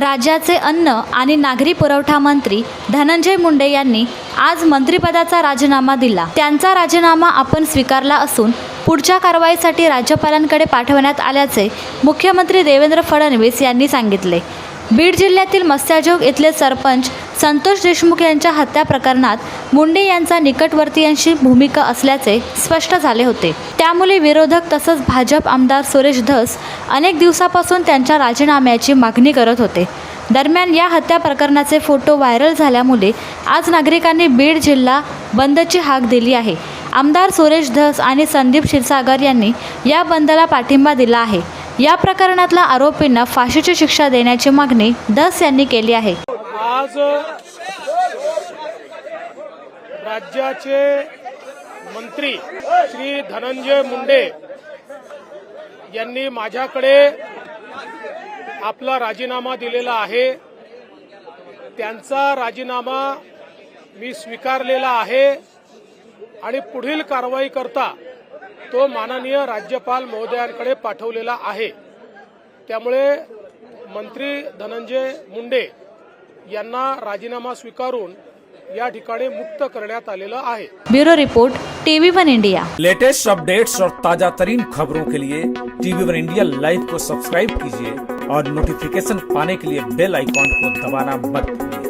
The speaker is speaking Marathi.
राज्याचे अन्न आणि नागरी पुरवठा मंत्री धनंजय मुंडे यांनी आज मंत्रिपदाचा राजीनामा दिला. त्यांचा राजीनामा आपण स्वीकारला असून पुढच्या कारवाईसाठी राज्यपालांकडे पाठवण्यात आल्याचे मुख्यमंत्री देवेंद्र फडणवीस यांनी सांगितले. बीड जिल्ह्यातील मस्त्याजोग इथले सरपंच संतोष देशमुख यांच्या हत्या प्रकरणात मुंडे यांचा निकटवर्तीयांशी भूमिका असल्याचे स्पष्ट झाले होते. त्यामुळे विरोधक तसंच भाजप आमदार सुरेश धस अनेक दिवसापासून त्यांच्या राजीनाम्याची मागणी करत होते. दरम्यान या हत्या प्रकरणाचे फोटो व्हायरल झाल्यामुळे आज नागरिकांनी बीड जिल्हा बंदची हाक दिली आहे. आमदार सुरेश धस आणि संदीप क्षीरसागर यांनी या बंदला पाठिंबा दिला आहे. या प्रकरणातल्या आरोपींना फाशीची शिक्षा देण्याची मागणी दस यांनी केली आहे. आज राज्याचे मंत्री श्री धनंजय मुंडे यांनी माझ्याकडे आपला राजीनामा दिलेला आहे. त्यांचा राजीनामा मी स्वीकारलेला आहे आणि पुढील कारवाई करता तो माननीय राज्यपाल महोदयांकडे पाठवलेला आहे. त्यामुळे मंत्री धनंजय मुंडे यांना राजीनामा स्वीकारून या ठिकाणी मुक्त करण्यात आलेलं आहे. Bureau report TV one India. Latest updates और ताजा तरीन खबरों के लिए टीवी वन इंडिया लाइव को सब्सक्राइब कीजिए और नोटिफिकेशन पाने के लिए बेल आइकॉन को दबाना मत भूलिए।